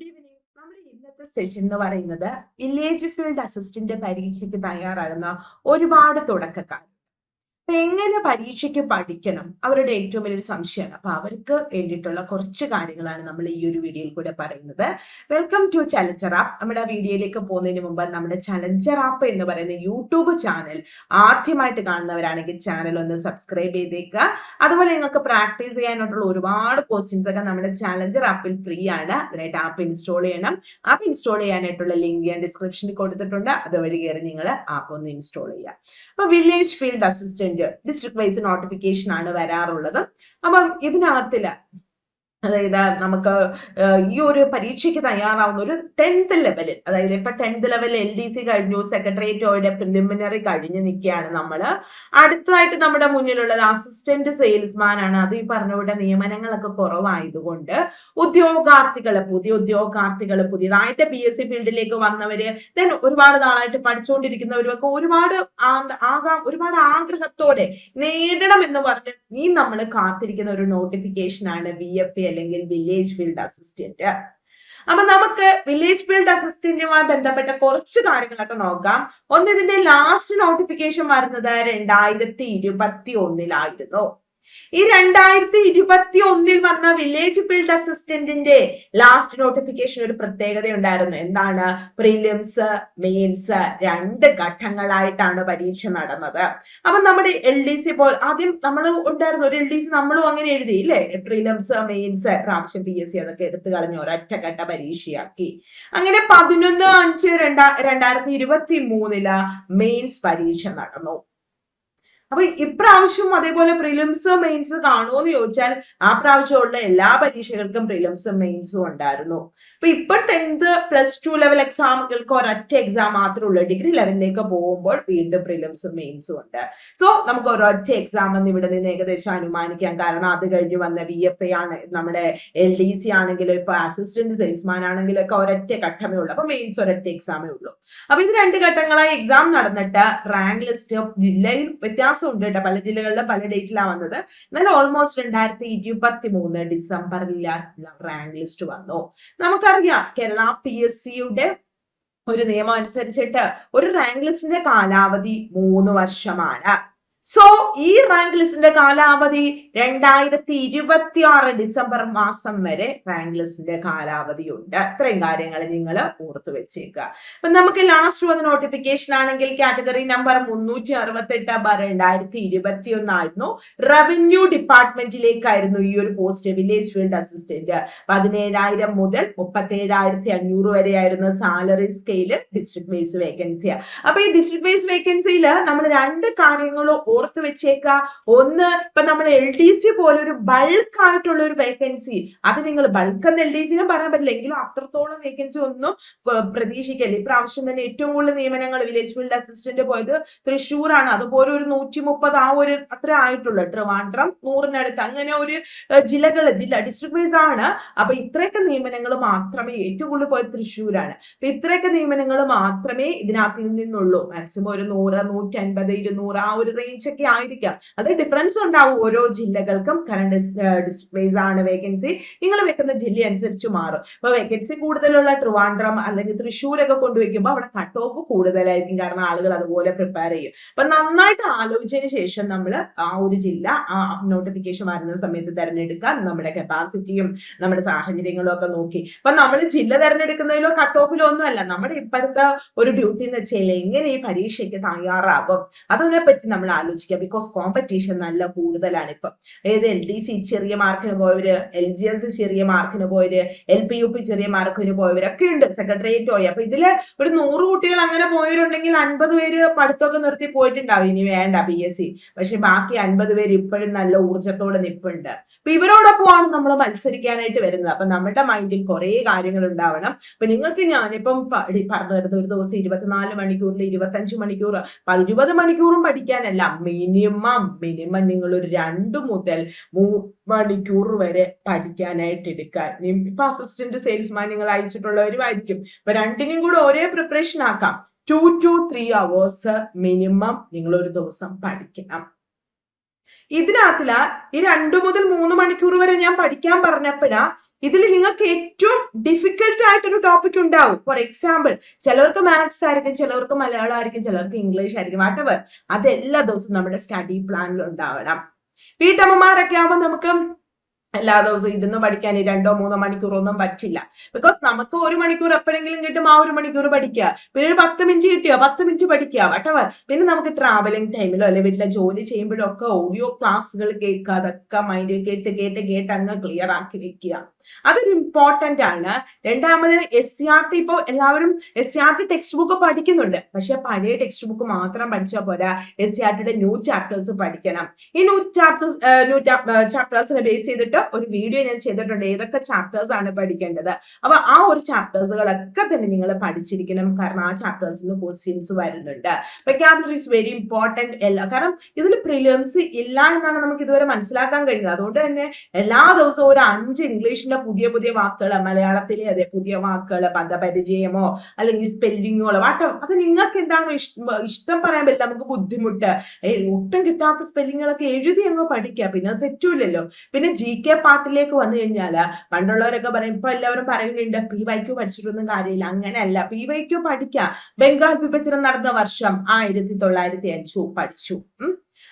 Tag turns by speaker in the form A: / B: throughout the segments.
A: Good evening നമ്മുടെ ഇന്നത്തെ session എന്ന് പറയുന്നത് വില്ലേജ് ഫീൽഡ് അസിസ്റ്റന്റ് പരീക്ഷയ്ക്ക് തയ്യാറാകുന്ന ഒരുപാട് തുടക്കക്കാർ. എങ്ങനെ പരീക്ഷയ്ക്ക് പഠിക്കണം? അവരുടെ ഏറ്റവും വലിയൊരു സംശയമാണ്. അപ്പൊ അവർക്ക് വേണ്ടിയിട്ടുള്ള കുറച്ച് കാര്യങ്ങളാണ് നമ്മൾ ഈ ഒരു വീഡിയോയിൽ കൂടെ പറയുന്നത്. വെൽക്കം ടു ചലഞ്ചർ ആപ്പ് നമ്മുടെ വീഡിയോയിലേക്ക് പോകുന്നതിന് മുമ്പ് നമ്മുടെ ചലഞ്ചർ ആപ്പ് എന്ന് പറയുന്ന യൂട്യൂബ് ചാനൽ ആദ്യമായിട്ട് കാണുന്നവരാണെങ്കിൽ ചാനൽ ഒന്ന് സബ്സ്ക്രൈബ് ചെയ്തേക്കുക. അതുപോലെ നിങ്ങൾക്ക് പ്രാക്ടീസ് ചെയ്യാനായിട്ടുള്ള ഒരുപാട് ക്വസ്റ്റ്യൻസ് ഒക്കെ നമ്മുടെ ചലഞ്ചർ ആപ്പിൽ ഫ്രീ ആണ്. അതിനായിട്ട് ആപ്പ് ഇൻസ്റ്റാൾ ചെയ്യണം. ആപ്പ് ഇൻസ്റ്റാൾ ചെയ്യാനായിട്ടുള്ള ലിങ്ക് ഞാൻ ഡിസ്ക്രിപ്ഷനിൽ കൊടുത്തിട്ടുണ്ട്. അതുവഴി കയറി നിങ്ങൾ ആപ്പ് ഒന്ന് ഇൻസ്റ്റാൾ ചെയ്യുക. അപ്പൊ village field assistant district wise notification ആണ് വരാറുള്ളത്. അപ്പം ഇതിനകത്തിൽ അതായത് നമുക്ക് ഈ ഒരു പരീക്ഷയ്ക്ക് തയ്യാറാവുന്ന ഒരു ടെൻത്ത് ലെവലിൽ അതായത് ഇപ്പൊ ടെൻത്ത് ലെവലിൽ എൽ ഡി സി കഴിഞ്ഞു സെക്രട്ടേറിയറ്റോയുടെ പ്രിലിമിനറി കഴിഞ്ഞ് നിൽക്കുകയാണ് നമ്മൾ അടുത്തതായിട്ട് നമ്മുടെ മുന്നിലുള്ളത് അസിസ്റ്റന്റ് സെയിൽസ്മാൻ ആണ്. അത് ഈ പറഞ്ഞവിടെ നിയമനങ്ങളൊക്കെ കുറവായതുകൊണ്ട് ഉദ്യോഗാർത്ഥികൾ പുതിയ ഉദ്യോഗാർത്ഥികൾ പുതിയതായിട്ട് പി എസ് സി ഫീൽഡിലേക്ക് വന്നവര് ദെൻ ഒരുപാട് നാളായിട്ട് പഠിച്ചുകൊണ്ടിരിക്കുന്നവരുമൊക്കെ ഒരുപാട് ആകാം ഒരുപാട് ആഗ്രഹത്തോടെ നേടണം എന്ന് പറഞ്ഞ് ഈ നമ്മൾ കാത്തിരിക്കുന്ന ഒരു നോട്ടിഫിക്കേഷൻ ആണ് ബി എഫ് എ അല്ലെങ്കിൽ വില്ലേജ് ഫീൽഡ് അസിസ്റ്റന്റ് അപ്പൊ നമുക്ക് വില്ലേജ് ഫീൽഡ് അസിസ്റ്റന്റുമായി ബന്ധപ്പെട്ട കുറച്ച് കാര്യങ്ങളൊക്കെ നോക്കാം. ഒന്ന് ഇതിന്റെ ലാസ്റ്റ് നോട്ടിഫിക്കേഷൻ വരുന്നത് രണ്ടായിരത്തി ഇരുപത്തി ഒന്നിലായിരുന്നു ഈ രണ്ടായിരത്തി ഇരുപത്തി ഒന്നിൽ വന്ന വില്ലേജ് ഫീൽഡ് അസിസ്റ്റന്റിന്റെ ലാസ്റ്റ് നോട്ടിഫിക്കേഷൻ ഒരു പ്രത്യേകത ഉണ്ടായിരുന്നു എന്താണ്? പ്രിലിംസ് മെയിൻസ് രണ്ട് ഘട്ടങ്ങളായിട്ടാണ് പരീക്ഷ നടന്നത്. അപ്പൊ നമ്മുടെ എൽ ഡി സി പോൽ ആദ്യം നമ്മൾ ഉണ്ടായിരുന്നു. ഒരു എൽ ഡി സി നമ്മളും അങ്ങനെ എഴുതി ഇല്ലേ? പ്രിലിംസ് മെയിൻസ് പ്രാവശ്യം പി എസ് സി അതൊക്കെ എടുത്തു കളഞ്ഞ് ഒരൊറ്റഘട്ട പരീക്ഷയാക്കി. അങ്ങനെ പതിനൊന്ന് അഞ്ച് രണ്ടാ രണ്ടായിരത്തി ഇരുപത്തി മൂന്നിൽ മെയിൻസ് പരീക്ഷ നടന്നു. അപ്പൊ ഇപ്രാവശ്യം അതേപോലെ പ്രിലിംസ് മെയിൻസ് കാണുമോ എന്ന് ചോദിച്ചാൽ ആ പ്രാവശ്യമുള്ള എല്ലാ പരീക്ഷകൾക്കും പ്രിലിംസും മെയിൻസും ഉണ്ടായിരുന്നു. അപ്പൊ ഇപ്പൊ ടെൻത്ത് പ്ലസ് ടു ലെവൽ എക്സാമുകൾക്ക് ഒരൊറ്റ എക്സാം മാത്രമേ ഉള്ളൂ. ഡിഗ്രി ലെവലിലേക്ക് പോകുമ്പോൾ വീണ്ടും പ്രിലിംസും മെയിൻസും ഉണ്ട്. സോ നമുക്ക് ഒരൊറ്റ എക്സാം എന്ന് ഇവിടെ നിന്ന് ഏകദേശം അനുമാനിക്കാം. കാരണം അത് കഴിഞ്ഞ് വന്ന വി എഫ് ഐ ആണ് നമ്മുടെ എൽ ഡി സി ആണെങ്കിലും ഇപ്പൊ അസിസ്റ്റന്റ് സെയിൽസ്മാൻ ആണെങ്കിലും ഒക്കെ ഒരൊറ്റ ഘട്ടമേ ഉള്ളൂ. അപ്പൊ മെയിൻസ് ഒരൊറ്റ എക്സാമേ ഉള്ളൂ. അപ്പൊ ഇത് രണ്ട് ഘട്ടങ്ങളായി എക്സാം നടന്നിട്ട് റാങ്ക് ലിസ്റ്റ് ജില്ലയിൽ വ്യത്യാസമുണ്ട് കേട്ടോ. പല ജില്ലകളിലും പല ഡേറ്റിലാണ് വന്നത്. എന്നാൽ ഓൾമോസ്റ്റ് രണ്ടായിരത്തി ഇരുപത്തി മൂന്ന് ഡിസംബറിൽ റാങ്ക് ലിസ്റ്റ് വന്നു. നമുക്കറിയാം കേരള പി എസ് സിയുടെ ഒരു നിയമം അനുസരിച്ചിട്ട് ഒരു റാങ്ക് ലിസ്റ്റിന്റെ കാലാവധി മൂന്ന് വർഷമാണ്. സോ ഈ റാങ്ക് ലിസ്റ്റിന്റെ കാലാവധി രണ്ടായിരത്തി ഇരുപത്തി ആറ് ഡിസംബർ മാസം വരെ റാങ്ക് ലിസ്റ്റിന്റെ കാലാവധി ഉണ്ട്. ഇത്രയും കാര്യങ്ങൾ നിങ്ങൾ ഓർത്തു വെച്ചേക്കുക. അപ്പൊ നമുക്ക് ലാസ്റ്റ് വന്ന നോട്ടിഫിക്കേഷൻ ആണെങ്കിൽ കാറ്റഗറി നമ്പർ മുന്നൂറ്റി അറുപത്തി എട്ട് ബാർ രണ്ടായിരത്തി ഇരുപത്തി ഒന്നായിരുന്നു റവന്യൂ ഡിപ്പാർട്ട്മെന്റിലേക്കായിരുന്നു ഈ ഒരു പോസ്റ്റ് വില്ലേജ് ഫീൽഡ് അസിസ്റ്റന്റ് പതിനേഴായിരം മുതൽ മുപ്പത്തേഴായിരത്തി അഞ്ഞൂറ് വരെയായിരുന്നു salary scale district wise vacancy അപ്പൊ ഈ ഡിസ്ട്രിക്ട് വൈസ് വേക്കൻസിയിൽ നമ്മൾ രണ്ട് കാര്യങ്ങൾ ഓർത്ത് വെച്ചേക്കുക ഒന്ന് ഇപ്പൊ നമ്മൾ എൽ ഡി സി പോലെ ഒരു ബൾക്ക് ആയിട്ടുള്ള ഒരു വേക്കൻസി അത് നിങ്ങൾ ബൾക്ക് എന്ന് എൽ ഡി സിനും പറയാൻ പറ്റില്ല. എങ്കിലും അത്രത്തോളം വേക്കൻസി ഒന്നും പ്രതീക്ഷിക്കല്ല? ഇപ്രാവശ്യം തന്നെ ഏറ്റവും കൂടുതൽ നിയമനങ്ങൾ വില്ലേജ് ഫീൽഡ് അസിസ്റ്റന്റ് പോയത് തൃശ്ശൂരാണ്. അതുപോലെ ഒരു നൂറ്റി മുപ്പത് ആ ഒരു അത്ര ആയിട്ടുള്ളൂ. ട്രിവാൻഡ്രം നൂറിനടുത്ത് അങ്ങനെ ഒരു ജില്ലകൾ ജില്ല ഡിസ്ട്രിക്ട് വൈസ് ആണ്. അപ്പൊ ഇത്രയൊക്കെ നിയമനങ്ങൾ മാത്രമേ ഏറ്റവും കൂടുതൽ പോയത് തൃശ്ശൂരാണ്. അപ്പൊ ഇത്രയൊക്കെ നിയമനങ്ങൾ മാത്രമേ ഇതിനകത്ത് നിന്നുള്ളൂ. മാക്സിമം ഒരു നൂറ് നൂറ്റി അൻപത് ഇരുന്നൂറ് ആ ഒരു റേഞ്ച് ഒക്കെ ആയിരിക്കാം. അത് ഡിഫറൻസ് ഉണ്ടാവും ഓരോ ജില്ലകൾക്കും. കാരണം ഡിസ്ട്രിക്ട് വൈസ് ആണ് വേക്കൻസി നിങ്ങൾ വെക്കുന്ന ജില്ല അനുസരിച്ച് മാറും. അപ്പൊ വേക്കൻസി കൂടുതലുള്ള ട്രിവാൻഡ്രം അല്ലെങ്കിൽ തൃശ്ശൂരൊക്കെ കൊണ്ടുവയ്ക്കുമ്പോൾ അവിടെ കട്ട് ഓഫ് കൂടുതലായിരിക്കും. കാരണം ആളുകൾ അതുപോലെ പ്രിപ്പയർ ചെയ്യും. അപ്പൊ നന്നായിട്ട് ആലോചിച്ചതിന് ശേഷം നമ്മൾ ആ ഒരു ജില്ല ആ നോട്ടിഫിക്കേഷൻ വരുന്ന സമയത്ത് തിരഞ്ഞെടുക്കാൻ നമ്മുടെ കപ്പാസിറ്റിയും നമ്മുടെ സാഹചര്യങ്ങളും ഒക്കെ നോക്കി. അപ്പൊ നമ്മൾ ജില്ല തിരഞ്ഞെടുക്കുന്നതിലോ കട്ട് ഓഫിലോ ഒന്നും അല്ല. നമ്മുടെ ഇപ്പോഴത്തെ ഒരു ഡ്യൂട്ടി എന്ന് വെച്ചാൽ എങ്ങനെ ഈ പരീക്ഷയ്ക്ക് തയ്യാറാകും? അതിനെ പറ്റി നമ്മൾ ആലോചിക്കുക. ബിക്കോസ് കോമ്പറ്റീഷൻ നല്ല കൂടുതലാണ് ഇപ്പം. ഏത് എൽ ഡി സി ചെറിയ മാർക്കിന് പോയവര് എൽ ജി എസ് ചെറിയ മാർക്കിന് പോയവര് എൽ പി യു പി ചെറിയ മാർക്കിന് പോയവരൊക്കെ ഉണ്ട്. സെക്രട്ടേറിയറ്റ് പോയി. അപ്പൊ ഇതിൽ ഒരു നൂറ് കുട്ടികൾ അങ്ങനെ പോയവരുണ്ടെങ്കിൽ അൻപത് പേര് പഠിത്തമൊക്കെ നിർത്തി പോയിട്ടുണ്ടാവും. ഇനി വേണ്ട പി എസ് സി പക്ഷെ ബാക്കി അൻപത് പേര് ഇപ്പോഴും നല്ല ഊർജത്തോടെ നിപ്പുണ്ട്. അപ്പൊ ഇവരോടൊപ്പമാണ് നമ്മൾ മത്സരിക്കാനായിട്ട് വരുന്നത്. അപ്പൊ നമ്മുടെ മൈൻഡിൽ കുറെ കാര്യങ്ങൾ ഉണ്ടാവണം. അപ്പൊ നിങ്ങൾക്ക് ഞാനിപ്പം പറഞ്ഞു തരുന്നത് ഒരു ദിവസം ഇരുപത്തിനാല് മണിക്കൂറിൽ ഇരുപത്തഞ്ച് മണിക്കൂർ ഇരുപത് മണിക്കൂറും പഠിക്കാനല്ല. മിനിമം മിനിമം നിങ്ങൾ ഒരു രണ്ട് മുതൽ മൂ മണിക്കൂർ വരെ പഠിക്കാനായിട്ട് എടുക്കുക. ഇപ്പൊ അസിസ്റ്റന്റ് സെയിൽസ്മാൻ നിങ്ങൾ അയച്ചിട്ടുള്ളവരുമായിരിക്കും. ഇപ്പൊ രണ്ടിനും കൂടെ ഒരേ പ്രിപ്പറേഷൻ ആക്കാം. Two two three hours minimum നിങ്ങൾ ഒരു ദിവസം പഠിക്കണം. ഇതിനകത്തില ഈ രണ്ടു മുതൽ മൂന്ന് മണിക്കൂർ വരെ ഞാൻ പഠിക്കാൻ പറഞ്ഞപ്പോഴാ ഇതിൽ നിങ്ങൾക്ക് ഏറ്റവും ഡിഫിക്കൽട്ട് ആയിട്ടൊരു ടോപ്പിക് ഉണ്ടാവും. ഫോർ എക്സാമ്പിൾ ചിലവർക്ക് മാത്സ് ആയിരിക്കും ചിലവർക്ക് മലയാളം ആയിരിക്കും ചിലവർക്ക് ഇംഗ്ലീഷ് ആയിരിക്കും വാട്ടവർ അത് എല്ലാ ദിവസവും നമ്മുടെ സ്റ്റഡി പ്ലാനിൽ ഉണ്ടാവണം. വീട്ടമ്മമാരൊക്കെ ആവുമ്പോൾ നമുക്ക് എല്ലാ ദിവസവും ഇരുന്ന് പഠിക്കാൻ രണ്ടോ മൂന്നോ മണിക്കൂറൊന്നും പറ്റില്ല. ബിക്കോസ് നമുക്ക് ഒരു മണിക്കൂർ എപ്പോഴെങ്കിലും കിട്ടും ആ ഒരു മണിക്കൂർ പഠിക്കുക. പിന്നെ ഒരു പത്ത് മിനിറ്റ് കിട്ടിയോ? പത്ത് മിനിറ്റ് പഠിക്കുക. വട്ടവർ. പിന്നെ നമുക്ക് ട്രാവലിംഗ് ടൈമിലോ അല്ലെ വീട്ടിലെ ജോലി ചെയ്യുമ്പോഴോ ഒക്കെ ഓഡിയോ ക്ലാസ്സുകൾ കേൾക്കുക. അതൊക്കെ മൈൻഡിൽ കേട്ട് കേട്ട് കേട്ട് അങ്ങ് ക്ലിയർ ആക്കി വെക്കുക. അതൊരു ഇമ്പോർട്ടന്റ് ആണ്. രണ്ടാമത് എസ് സി ആർ ടി ഇപ്പോൾ എല്ലാവരും S C R T text book പഠിക്കുന്നുണ്ട്. പക്ഷെ പഴയ ടെക്സ്റ്റ് ബുക്ക് മാത്രം പഠിച്ചാൽ പോരാ. എസ് സി ആർ ടിയുടെ ന്യൂ ചാപ്റ്റേഴ്സ് പഠിക്കണം. ഈ ന്യൂ ചാപ്റ്റേഴ്സ് ന്യൂ ചാപ്റ്റേഴ്സിനെ ബേസ് ചെയ്തിട്ട് ഒരു വീഡിയോ ഞാൻ ചെയ്തിട്ടുണ്ട്. ഏതൊക്കെ ചാപ്റ്റേഴ്സ് ആണ് പഠിക്കേണ്ടത്. അപ്പൊ ആ ഒരു ചാപ്റ്റേഴ്സുകളൊക്കെ തന്നെ നിങ്ങൾ പഠിച്ചിരിക്കണം. കാരണം ആ ചാപ്റ്റേഴ്സിൽ നിന്ന് ക്വസ്റ്റ്യൻസ് വരുന്നുണ്ട്. വെക്കാബുലറി ഇസ് വെരി ഇമ്പോർട്ടന്റ് എല്ലാ കാരണം ഇതിൽ പ്രിലിയംസ് ഇല്ല എന്നാണ് നമുക്ക് ഇതുവരെ മനസ്സിലാക്കാൻ കഴിയുന്നത്. അതുകൊണ്ട് തന്നെ എല്ലാ ദിവസവും ഒരു അഞ്ച് ഇംഗ്ലീഷിന്റെ പുതിയ പുതിയ വാക്കുകൾ മലയാളത്തിലെ അതെ പുതിയ വാക്കുകൾ പദപരിചയമോ അല്ലെങ്കിൽ സ്പെല്ലിങ്ങുകളോ വാട്ടോ അത് നിങ്ങൾക്ക് എന്താണ് ഇഷ്ടം പറയാൻ പറ്റില്ല. നമുക്ക് ബുദ്ധിമുട്ട്. ഒട്ടും കിട്ടാത്ത സ്പെല്ലിങ്ങുകളൊക്കെ എഴുതി അങ്ങ് പഠിക്കുക. പിന്നെ അത് തെറ്റൂലല്ലോ പിന്നെ ജി കെ പാട്ടിലേക്ക് വന്നു കഴിഞ്ഞാൽ പണ്ടുള്ളവരൊക്കെ പറയും ഇപ്പൊ എല്ലാവരും പറയുന്നുണ്ട് പി വൈക്യു പഠിച്ചിട്ടൊന്നും കാര്യമില്ല. അങ്ങനെയല്ല. പി വൈക്യു പഠിക്കാം. ബംഗാൾ വിഭജനം നടന്ന വർഷം ആയിരത്തി തൊള്ളായിരത്തി അഞ്ചു പഠിച്ചു.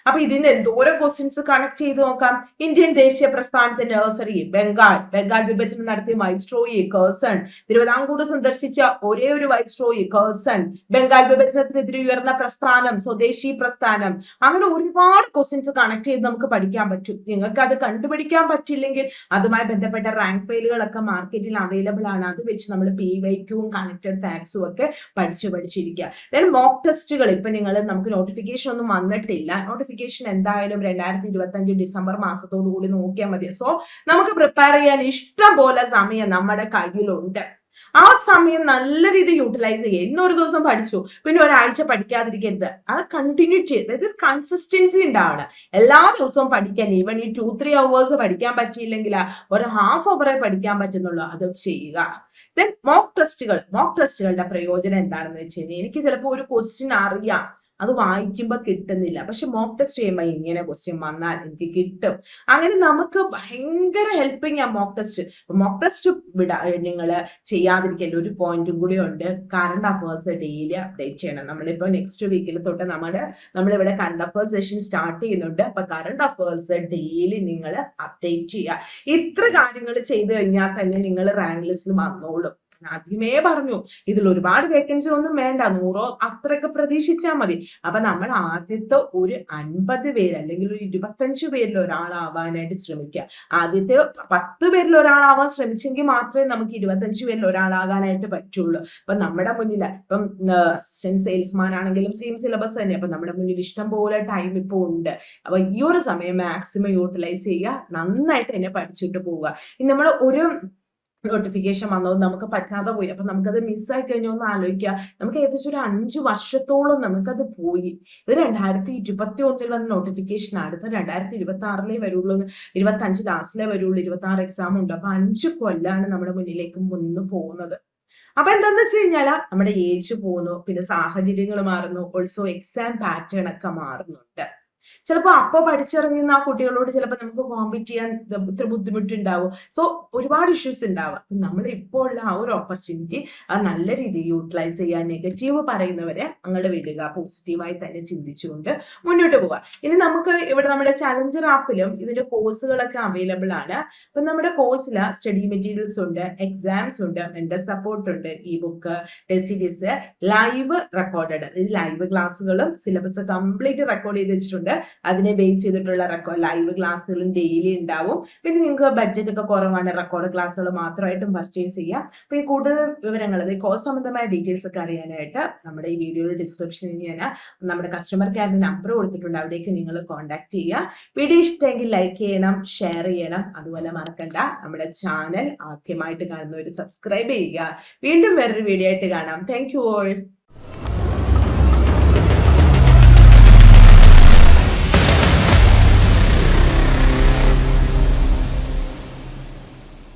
A: അപ്പൊ ഇതിന് എന്തോരം ക്വസ്റ്റ്യൻസ് കണക്ട് ചെയ്ത് നോക്കാം. ഇന്ത്യൻ ദേശീയ പ്രസ്ഥാനത്തിന്റെ നഴ്സറി ബംഗാൾ ബംഗാൾ വിഭജനം നടത്തിയ വൈസ്ട്രോയി കേഴ്സൺ തിരുവിതാംകൂർ സന്ദർശിച്ച ഒരേ ഒരു വൈസ്ട്രോയി കേഴ്സൺ ബംഗാൾ വിഭജനത്തിനെതിരെ ഉയർന്ന പ്രസ്ഥാനം സ്വദേശി പ്രസ്ഥാനം. അങ്ങനെ ഒരുപാട് ക്വസ്റ്റ്യൻസ് കണക്ട് ചെയ്ത് നമുക്ക് പഠിക്കാൻ പറ്റും. നിങ്ങൾക്ക് അത് കണ്ടുപിടിക്കാൻ പറ്റില്ലെങ്കിൽ അതുമായി ബന്ധപ്പെട്ട റാങ്ക് ഫയലുകളൊക്കെ മാർക്കറ്റിൽ അവൈലബിൾ ആണ്. അത് വെച്ച് നമ്മൾ പി വൈക്യൂവും കണക്റ്റഡ് ഫാക്സും ഒക്കെ പഠിച്ചു പഠിച്ചിരിക്കുക. ദെൻ മോക്ക് ടെസ്റ്റുകൾ ഇപ്പൊ നിങ്ങൾ നമുക്ക് നോട്ടിഫിക്കേഷൻ ഒന്നും വന്നിട്ടില്ല. നോട്ടിഫിക്കേഷൻ എന്തായാലും രണ്ടായിരത്തി ഇരുപത്തി അഞ്ച് ഡിസംബർ മാസത്തോടു കൂടി നോക്കിയാൽ മതി. സോ നമുക്ക് പ്രിപ്പയർ ചെയ്യാൻ ഇഷ്ടം പോലെ സമയം നമ്മുടെ കയ്യിലുണ്ട്. ആ സമയം നല്ല രീതിയിൽ യൂട്ടിലൈസ് ചെയ്യുക. ഇന്നൊരു ദിവസം പഠിച്ചു. പിന്നെ ഒരാഴ്ച പഠിക്കാതിരിക്കരുത്. അത് കണ്ടിന്യൂറ്റി അതായത് കൺസിസ്റ്റൻസി ഉണ്ടാവണം. എല്ലാ ദിവസവും പഠിക്കാൻ ഈവൻ ഈ ടു ത്രീ അവേഴ്സ് പഠിക്കാൻ പറ്റിയില്ലെങ്കിൽ ഒരു ഹാഫ് അവറെ പഠിക്കാൻ പറ്റുന്നുള്ളൂ. അത് ചെയ്യുക. ദെൻ മോക്ക് ടെസ്റ്റുകൾ മോക്ക് ടെസ്റ്റുകളുടെ പ്രയോജനം എന്താണെന്ന് വെച്ച് കഴിഞ്ഞാൽ എനിക്ക് ചിലപ്പോൾ ഒരു ക്വസ്റ്റ്യൻ അറിയാം. അത് വായിക്കുമ്പോൾ കിട്ടുന്നില്ല. പക്ഷെ മോക്ക് ടെസ്റ്റ് ചെയ്യുമ്പോൾ ഇങ്ങനെ ക്വസ്റ്റ്യൻ വന്നാൽ എനിക്ക് കിട്ടും. അങ്ങനെ നമുക്ക് ഭയങ്കര ഹെൽപ്പിംഗ് ആ മോക്ക് ടെസ്റ്റ് മോക്ക് ടെസ്റ്റ് വിടാ നിങ്ങൾ ചെയ്യാതിരിക്കൽ ഒരു പോയിന്റും കൂടി ഉണ്ട്. കറണ്ട് അഫേഴ്സ് ഡെയിലി അപ്ഡേറ്റ് ചെയ്യണം. നമ്മളിപ്പോൾ നെക്സ്റ്റ് വീക്കിൽ തൊട്ട് നമ്മുടെ നമ്മളിവിടെ കറണ്ട് അഫേഴ്സ് സെഷൻ സ്റ്റാർട്ട് ചെയ്യുന്നുണ്ട്. അപ്പൊ കറണ്ട് അഫേഴ്സ് ഡെയിലി നിങ്ങൾ അപ്ഡേറ്റ് ചെയ്യുക ഇത്ര കാര്യങ്ങൾ ചെയ്തു കഴിഞ്ഞാൽ തന്നെ നിങ്ങൾ റാങ്ക് ലിസ്റ്റിൽ വന്നോളും. ആദ്യമേ പറഞ്ഞു ഇതിൽ ഒരുപാട് വേക്കൻസി ഒന്നും വേണ്ട നൂറോ അത്രയൊക്കെ പ്രതീക്ഷിച്ചാൽ മതി. അപ്പൊ നമ്മൾ ആദ്യത്തെ ഒരു അൻപത് പേര് അല്ലെങ്കിൽ ഒരു ഇരുപത്തഞ്ചു പേരിൽ ഒരാളാവാനായിട്ട് ശ്രമിക്കുക. ആദ്യത്തെ പത്ത് പേരിൽ ഒരാളാവാൻ ശ്രമിച്ചെങ്കിൽ മാത്രമേ നമുക്ക് ഇരുപത്തഞ്ചു പേരിൽ ഒരാളാകാനായിട്ട് പറ്റുള്ളൂ. അപ്പൊ നമ്മുടെ മുന്നിൽ ഇപ്പം അസിസ്റ്റന്റ് സെയിൽസ്മാൻ ആണെങ്കിലും സെയിം സിലബസ് തന്നെ. അപ്പൊ നമ്മുടെ മുന്നിൽ ഇഷ്ടം പോലെ ടൈം ഇപ്പോൾ ഉണ്ട്. അപ്പൊ ഈ ഒരു സമയം മാക്സിമം യൂട്ടിലൈസ് ചെയ്യുക. നന്നായിട്ട് തന്നെ പഠിച്ചിട്ട് പോവുക. ഇനി നമ്മൾ ഒരു നോട്ടിഫിക്കേഷൻ വന്നത് നമുക്ക് പറ്റാതെ പോയി. അപ്പൊ നമുക്കത് മിസ്സായി കഴിഞ്ഞു ഒന്ന് ആലോചിക്കുക. നമുക്ക് ഏകദേശം ഒരു അഞ്ചു വർഷത്തോളം നമുക്കത് പോയി. ഇത് രണ്ടായിരത്തി ഇരുപത്തി ഒന്നിൽ വന്ന നോട്ടിഫിക്കേഷൻ അടുത്ത രണ്ടായിരത്തി ഇരുപത്തി ആറിലേ വരുള്ളൂ. ഇരുപത്തി അഞ്ച് ലാസ്റ്റിലേ വരുള്ളൂ. ഇരുപത്തി ആറ് എക്സാം ഉണ്ട്. അപ്പൊ അഞ്ച് കൊല്ലാണ് നമ്മുടെ മുന്നിലേക്ക് മുന്നു പോകുന്നത്. അപ്പൊ എന്താന്ന് വെച്ച് കഴിഞ്ഞാൽ നമ്മുടെ ഏജ് പോകുന്നു പിന്നെ സാഹചര്യങ്ങൾ മാറുന്നു. ഓൾസോ എക്സാം പാറ്റേൺ ഒക്കെ മാറുന്നുണ്ട്. ചിലപ്പോൾ അപ്പോൾ പഠിച്ചിറങ്ങുന്ന ആ കുട്ടികളോട് ചിലപ്പോൾ നമുക്ക് കോമ്പീറ്റ് ചെയ്യാൻ ഇത്ര ബുദ്ധിമുട്ടുണ്ടാവും. സോ ഒരുപാട് ഇഷ്യൂസ് ഉണ്ടാവും. നമ്മൾ ഇപ്പോൾ ഉള്ള ആ ഒരു ഓപ്പർച്യൂണിറ്റി അത് നല്ല രീതിയിൽ യൂട്ടിലൈസ് ചെയ്യാൻ നെഗറ്റീവ് പറയുന്നവരെ അങ്ങോട്ട് വിടുക. പോസിറ്റീവായി തന്നെ ചിന്തിച്ചുകൊണ്ട് മുന്നോട്ട് പോവുക ഇനി നമുക്ക് ഇവിടെ നമ്മുടെ ചലഞ്ചർ ആപ്പിലും ഇതിന്റെ കോഴ്സുകളൊക്കെ അവൈലബിൾ ആണ്. അപ്പൊ നമ്മുടെ കോഴ്സിൽ സ്റ്റഡി മെറ്റീരിയൽസ് ഉണ്ട് എക്സാംസ് ഉണ്ട് മെന്റർ സപ്പോർട്ട് ഉണ്ട് E book test live recorded live ക്ലാസ്സുകളും സിലബസ് കംപ്ലീറ്റ് റെക്കോർഡ് ചെയ്ത് വെച്ചിട്ടുണ്ട്. അതിനെ ബേസ് ചെയ്തിട്ടുള്ള റെക്കോർഡ് ലൈവ് ക്ലാസ്സുകളും ഡെയിലി ഉണ്ടാവും. പിന്നെ നിങ്ങൾക്ക് ബഡ്ജറ്റ് ഒക്കെ കുറവാണ് റെക്കോർഡ് ക്ലാസ്സുകൾ മാത്രമായിട്ടും പർച്ചേസ് ചെയ്യാം. അപ്പൊ ഈ കൂടുതൽ വിവരങ്ങൾ അതായത് കോഴ്സ് സംബന്ധമായ ഡീറ്റെയിൽസ് ഒക്കെ അറിയാനായിട്ട് നമ്മുടെ ഈ വീഡിയോയുടെ ഡിസ്ക്രിപ്ഷനിൽ ഞാൻ നമ്മുടെ കസ്റ്റമർ കെയറിന്റെ നമ്പർ കൊടുത്തിട്ടുണ്ട്. അവിടേക്ക് നിങ്ങൾ കോൺടാക്ട് ചെയ്യുക. വീഡിയോ ഇഷ്ടമെങ്കിൽ ലൈക്ക് ചെയ്യണം ഷെയർ ചെയ്യണം. അതുപോലെ മറക്കണ്ട. നമ്മുടെ ചാനൽ ആദ്യമായിട്ട് കാണുന്നവർ സബ്സ്ക്രൈബ് ചെയ്യുക. വീണ്ടും വേറൊരു വീഡിയോ ആയിട്ട് കാണാം. Thank you all